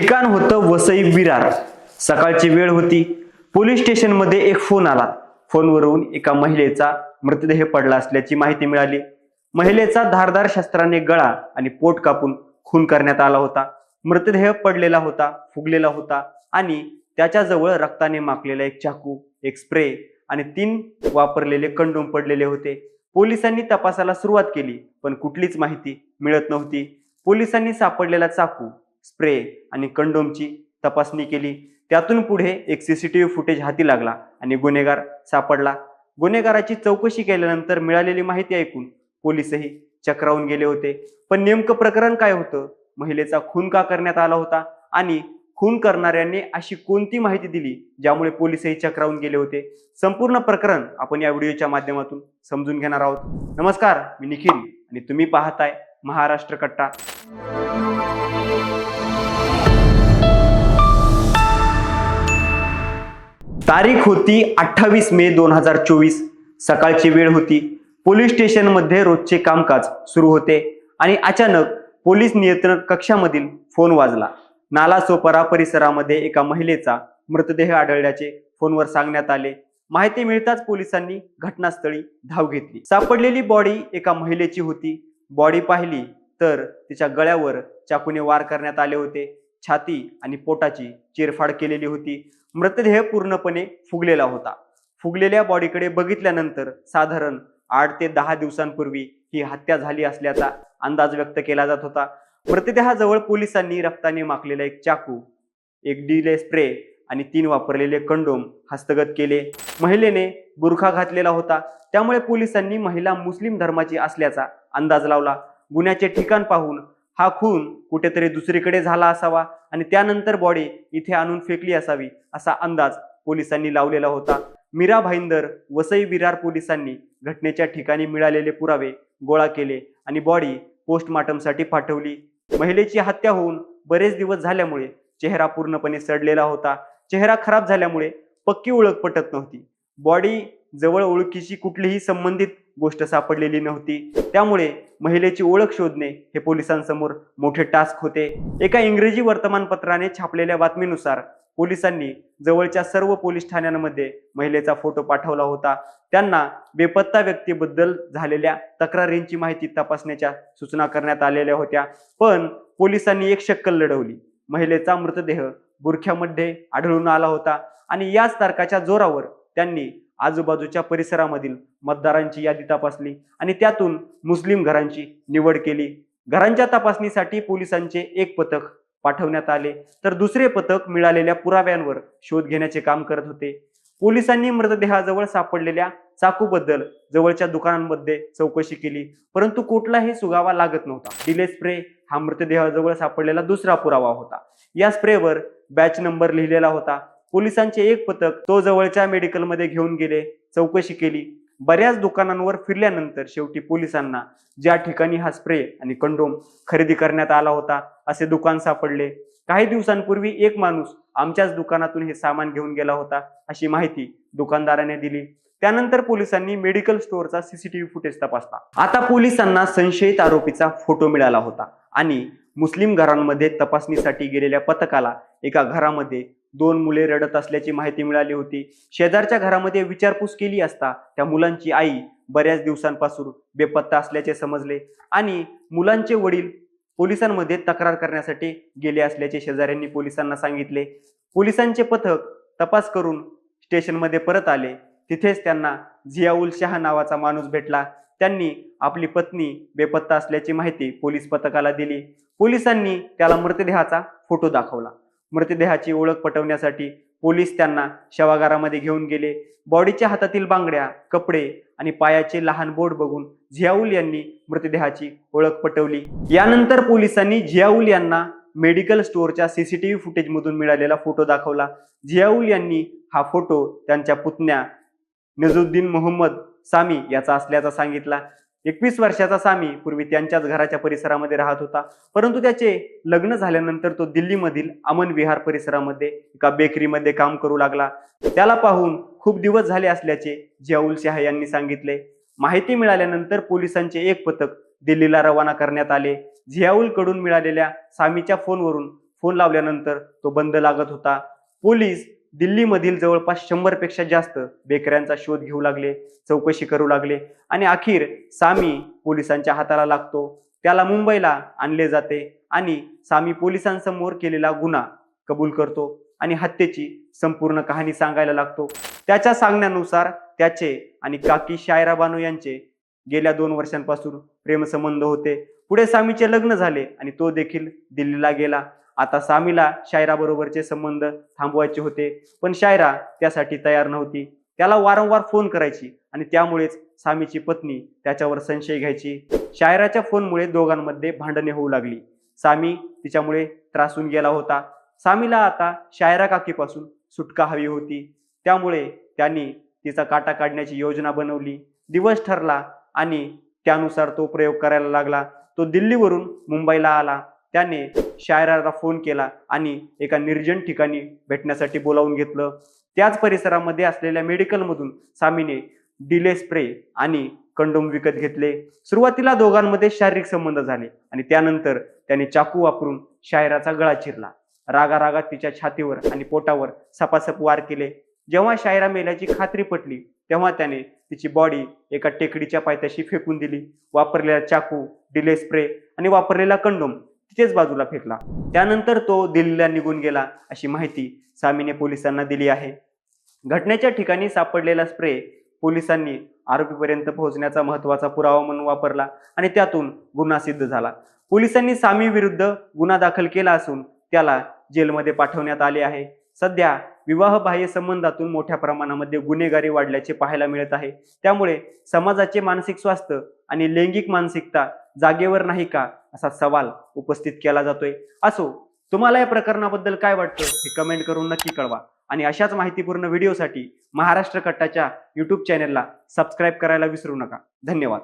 ठिकाण होतं वसई विरार. सकाळची वेळ होती. पोलीस स्टेशनमध्ये एक फोन आला. फोनवरून एका महिलेचा मृतदेह पडला असल्याची माहिती मिळाली. महिलेचा धारदार शस्त्राने गळा आणि पोट कापून खून करण्यात आला होता. मृतदेह पडलेला होता फुगलेला होता आणि त्याच्याजवळ रक्ताने माकलेला एक चाकू एक स्प्रे आणि तीन वापरलेले कंडोम पडलेले होते. पोलिसांनी तपासाला सुरुवात केली पण कुठलीच माहिती मिळत नव्हती. पोलिसांनी सापडलेला चाकू स्प्रे आणि कंडोमची तपासणी केली. त्यातून पुढे एक सीसीटीव्ही फुटेज हाती लागला आणि गुन्हेगार सापडला. गुन्हेगाराची चौकशी केल्यानंतर मिळालेली माहिती ऐकून पोलीसही चक्रावून गेले होते. पण नेमकं प्रकरण काय होतं? महिलेचा खून का करण्यात आला होता? आणि खून करणाऱ्यांनी अशी कोणती माहिती दिली ज्यामुळे पोलीसही चक्रावून गेले होते? संपूर्ण प्रकरण आपण या व्हिडिओच्या माध्यमातून समजून घेणार आहोत. नमस्कार मी निखिल आणि तुम्ही पाहताय महाराष्ट्र कट्टा. तारीख होती अठ्ठावीस मे दोन हजार चोवीस. सकाळची वेळ होती. पोलीस स्टेशनमध्ये रोजचे कामकाज सुरू होते आणि अचानक पोलीस नियंत्रण कक्षामधील फोन वाजला. नालासोपरा परिसरामध्ये एका महिलेचा मृतदेह आढळल्याचे फोनवर सांगण्यात आले. माहिती मिळताच पोलिसांनी घटनास्थळी धाव घेतली. सापडलेली बॉडी एका महिलेची होती. बॉडी पाहिली तर तिच्या गळ्यावर चाकूने वार करण्यात आले होते. छाती आणि पोटाची चिरफाड केलेली होती. मृतदेह पूर्णपणे फुगलेला होता. फुगलेल्या बॉडीकडे बघितल्यानंतर साधारण आठ ते दहा दिवसांपूर्वी ही हत्या झाली असल्याचा अंदाज व्यक्त केला जात होता. मृतदेहाजवळ पोलिसांनी रक्ताने माखलेला एक चाकू एक डिले स्प्रे आणि तीन वापरलेले कंडोम हस्तगत केले. महिलेने बुरखा घातलेला होता. त्यामुळे पोलिसांनी महिला मुस्लिम धर्माची असल्याचा अंदाज लावला. गुन्ह्याचे ठिकाण पाहून हा खून कुठेतरी दुसरीकडे झाला असावा आणि त्यानंतर बॉडी इथे आणून फेकली असावी असा अंदाज पोलिसांनी लावलेला होता. मीरा भाईंदर वसई विरार पोलिसांनी घटनेच्या ठिकाणी मिळालेले पुरावे गोळा केले आणि बॉडी पोस्टमार्टमसाठी पाठवली. महिलेची हत्या होऊन बरेच दिवस झाल्यामुळे चेहरा पूर्णपणे सडलेला होता. चेहरा खराब झाल्यामुळे पक्की ओळख पटत नव्हती. बॉडी जवळ ओळखीची कुठलीही संबंधित गोष्ट सापडलेली नव्हती. त्यामुळे महिलेची ओळख शोधणे हे पोलिसांसमोर मोठे टास्क होते. एका इंग्रजी वर्तमानपत्राने छापलेल्या बातमीनुसार पोलिसांनी जवळच्या सर्व पोलीस ठाण्यांमध्ये महिलेचा फोटो पाठवला होता. त्यांना बेपत्ता व्यक्तीबद्दल झालेल्या तक्रारींची माहिती तपासण्याच्या सूचना करण्यात आलेल्या होत्या. पण पोलिसांनी एक शक्कल लढवली. महिलेचा मृतदेह बुरख्यामध्ये आढळून आला होता आणि याच तारखाच्या जोरावर त्यांनी आजूबाजूच्या परिसरामधील मतदारांची यादी तपासली आणि त्यातून मुस्लिम घरांची निवड केली. घरांच्या तपासणीसाठी पोलिसांचे एक पथक पाठवण्यात आले. तर दुसरे पथक मिळालेल्या पुराव्यांवर शोध घेण्याचे काम करत होते. पोलिसांनी मृतदेहाजवळ सापडलेल्या चाकूबद्दल जवळच्या दुकानांमध्ये चौकशी केली परंतु कुठलाही सुगावा लागत नव्हता. डिले स्प्रे हा मृतदेहाजवळ सापडलेला दुसरा पुरावा होता. या स्प्रेवर बॅच नंबर लिहिलेला होता. पोलिसांचे एक पथक तो जवळच्या मेडिकलमध्ये घेऊन गेले चौकशी केली. बऱ्याच दुकानांवर फिरल्यानंतर शेवटी पोलिसांना ज्या ठिकाणी हा स्प्रे आणि कंडोम खरेदी करण्यात आला होता असे दुकान सापडले. काही दिवसांपूर्वी एक माणूस आमच्याच दुकानातून हे सामान घेऊन गेला होता अशी माहिती दुकानदाराने दिली. त्यानंतर पोलिसांनी मेडिकल स्टोअरचा सीसीटीव्ही फुटेज तपासला. आता पोलिसांना संशयित आरोपीचा फोटो मिळाला होता आणि मुस्लिम घरांमध्ये तपासणीसाठी गेलेल्या पथकाला एका घरामध्ये दोन मुले रडत असल्याची माहिती मिळाली होती. शेजारच्या घरामध्ये विचारपूस केली असता त्या मुलांची आई बऱ्याच दिवसांपासून बेपत्ता असल्याचे समजले आणि मुलांचे वडील पोलिसांमध्ये तक्रार करण्यासाठी गेले असल्याचे शेजाऱ्यांनी पोलिसांना सांगितले. पोलिसांचे पथक तपास करून स्टेशनमध्ये परत आले. तिथेच त्यांना झियाउल शहा नावाचा माणूस भेटला. त्यांनी आपली पत्नी बेपत्ता असल्याची माहिती पोलीस पथकाला दिली. पोलिसांनी त्याला मृतदेहाचा फोटो दाखवला. मृतदेहाची ओळख पटवण्यासाठी पोलीस त्यांना शवागारामध्ये घेऊन गेले. बॉडीच्या हातातील बांगड्या कपडे आणि पायाचे लहान बोट बघून झियाउल यांनी मृतदेहाची ओळख पटवली. यानंतर पोलिसांनी झियाउल यांना मेडिकल स्टोअरच्या सीसीटीव्ही फुटेजमधून मिळालेला फोटो दाखवला. झियाउल यांनी हा फोटो त्यांच्या पुतण्या नजुद्दीन मोहम्मद सामी याचा असल्याचा सांगितला. एकवीस वर्षाचा सामी पूर्वी त्यांच्याच घराच्या परिसरामध्ये राहत होता. परंतु त्याचे लग्न झाल्यानंतर तो दिल्लीमधील अमन विहार परिसरामध्ये एका बेकरीमध्ये काम करू लागला. त्याला पाहून खूप दिवस झाले असल्याचे जियाउल शाह यांनी सांगितले. माहिती मिळाल्यानंतर पोलिसांचे एक पथक दिल्लीला रवाना करण्यात आले. झियाउलकडून मिळालेल्या सामीच्या फोनवरून फोन लावल्यानंतर तो बंद लागत होता. पोलीस दिल्लीमधील जवळपास शंभरपेक्षा जास्त बेकऱ्यांचा शोध घेऊ लागले चौकशी करू लागले आणि अखेर सामी पोलिसांच्या हाताला लागतो. त्याला मुंबईला आणले जाते आणि सामी पोलिसांसमोर केलेला गुन्हा कबूल करतो आणि हत्येची संपूर्ण कहाणी सांगायला लागतो. त्याच्या सांगण्यानुसार त्याचे आणि काकी शायरा बानो यांचे गेल्या दोन वर्षांपासून प्रेमसंबंध होते. पुढे सामीचे लग्न झाले आणि तो देखील दिल्लीला गेला. आता सामीला शायराबरोबरचे संबंध थांबवायचे होते पण शायरा त्यासाठी तयार नव्हती. त्याला वारंवार फोन करायची आणि त्यामुळेच सामीची पत्नी त्याच्यावर संशय घ्यायची. शायराच्या फोनमुळे दोघांमध्ये भांडणे होऊ लागली. सामी तिच्यामुळे त्रासून गेला होता. सामीला आता शायरा काकीपासून सुटका हवी होती. त्यामुळे त्यांनी तिचा काटा काढण्याची योजना बनवली. दिवस ठरला आणि त्यानुसार तो प्रयोग करायला लागला. तो दिल्लीवरून मुंबईला आला. त्याने शायराला फोन केला आणि एका निर्जन ठिकाणी भेटण्यासाठी बोलावून घेतलं. त्याच परिसरामध्ये असलेल्या मेडिकलमधून सामीने डिले स्प्रे आणि कंडोम विकत घेतले. सुरुवातीला दोघांमध्ये शारीरिक संबंध झाले आणि त्यानंतर त्याने चाकू वापरून शायराचा गळा चिरला. रागा रागात तिच्या छातीवर आणि पोटावर सपासप वार केले. जेव्हा शायरा मेल्याची खात्री पटली तेव्हा त्याने तिची बॉडी एका टेकडीच्या पायथ्याशी फेकून दिली. वापरलेला चाकू डिले स्प्रे आणि वापरलेला कंडोम तिथेच बाजूला फेकला. त्यानंतर तो दिल्लीला निघून गेला अशी माहिती सामीने पोलिसांना दिली आहे. घटनेच्या ठिकाणी सापडलेला स्प्रे पोलिसांनी आरोपीपर्यंत पोहोचण्याचा महत्त्वाचा पुरावा म्हणून वापरला आणि त्यातून गुन्हा सिद्ध झाला. पोलिसांनी सामी विरुद्ध गुन्हा दाखल केला असून त्याला जेलमध्ये पाठवण्यात आले आहे. सध्या विवाहबाह्य संबंधातून मोठ्या प्रमाणामध्ये गुन्हेगारी वाढल्याचे पाहायला मिळत आहे. त्यामुळे समाजाचे मानसिक स्वास्थ्य आणि लैंगिक मानसिकता जागेवर नाही का असा सवाल उपस्थित केला जातोय. असो तुम्हाला या प्रकरणाबद्दल काय वाटतं हे कमेंट करून नक्की कळवा. आणि अशाच माहितीपूर्ण व्हिडिओसाठी महाराष्ट्र कट्टाच्या यूट्यूब चॅनेलला सबस्क्राईब करायला विसरू नका. धन्यवाद.